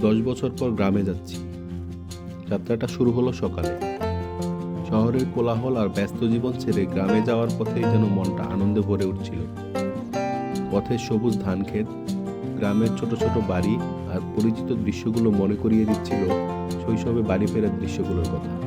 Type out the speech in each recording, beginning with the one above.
দশ বছর পর গ্রামে যাচ্ছি। যাত্রাটা শুরু হলো সকালে। শহরের কোলাহল আর ব্যস্ত জীবন ছেড়ে গ্রামে যাওয়ার পথে যেন মনটা আনন্দে ভরে উঠছিল। পথের সবুজ ধান ক্ষেত গ্রামের ছোট ছোট বাড়ি আর পরিচিত দৃশ্যগুলো মনে করিয়ে দিচ্ছিল শৈশবে বাড়ি ফেরার দৃশ্যগুলোর কথা।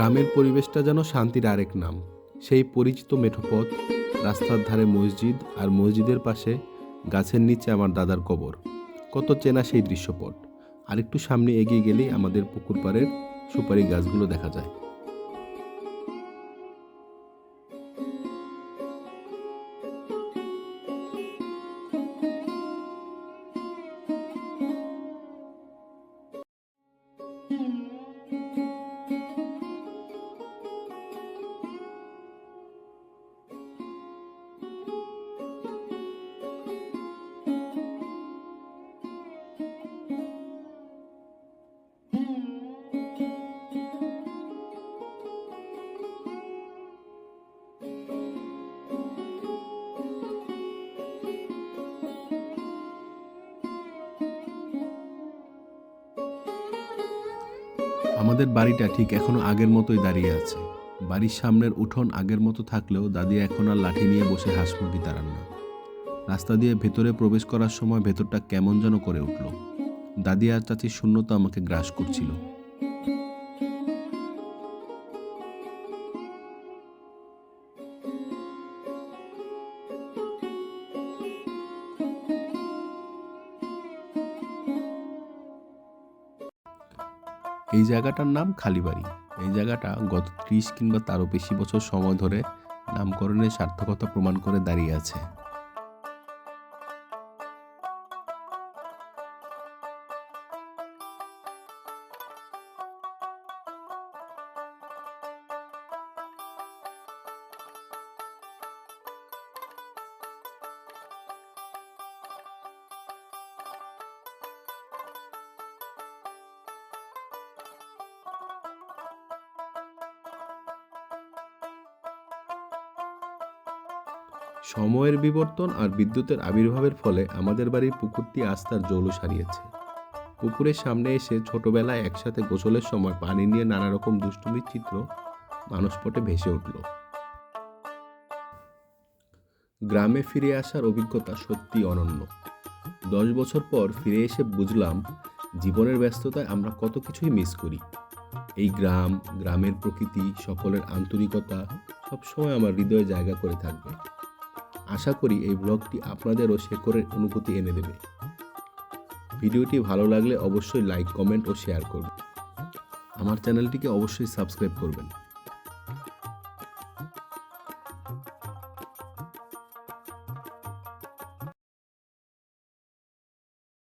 গ্রামের পরিবেশটা যেন শান্তির আরেক নাম। সেই পরিচিত মেঠোপথ, রাস্তার ধারে মসজিদ আর মসজিদের পাশে গাছের নিচে আমার দাদার কবর। কত চেনা সেই দৃশ্যপট। আরেকটু সামনে এগিয়ে গেলেই আমাদের পুকুর পাড়ের সুপারি গাছগুলো দেখা যায়। আমাদের বাড়িটা ঠিক এখনও আগের মতোই দাঁড়িয়ে আছে। বাড়ির সামনের উঠোন আগের মতো থাকলেও দাদি এখন আর লাঠি নিয়ে বসে হাঁস মুরগি তাড়ান না। রাস্তা দিয়ে ভেতরে প্রবেশ করার সময় ভেতরটা কেমন যেন করে উঠল। দাদি আর চাচির শূন্যতা আমাকে গ্রাস করছিল। এই জায়গাটার নাম খালিবাড়ি। এই জায়গাটা গত ত্রিশ কিংবা তারও বেশি বছর সময় ধরে নামকরণের সার্থকতা প্রমাণ করে দাঁড়িয়ে আছে। সময়ের বিবর্তন আর বিদ্যুতের আবির্ভাবের ফলে আমাদের বাড়ির পুকুরটি আস্তার জৌলুস হারিয়েছে পুকুরের সামনে এসে ছোটবেলায় একসাথে গোসলের সময় পানি নিয়ে নানা রকম দুষ্টুমির চিত্র মানসপটে ভেসে উঠল। গ্রামে ফিরে আসার অভিজ্ঞতা সত্যি অনন্য। দশ বছর পর ফিরে এসে বুঝলাম, জীবনের ব্যস্ততায় আমরা কত কিছুই মিস করি। এই গ্রাম, গ্রামের প্রকৃতি, সকলের আন্তরিকতা সবসময় আমার হৃদয়ে জায়গা করে থাকবে। আশা করি এই ব্লগটি আপনাদেরও শেকরের অনুভূতি এনে দেবে। ভিডিওটি ভালো লাগলে অবশ্যই লাইক, কমেন্ট ও শেয়ার করবেন। আমার চ্যানেলটিকে অবশ্যই সাবস্ক্রাইব করবেন।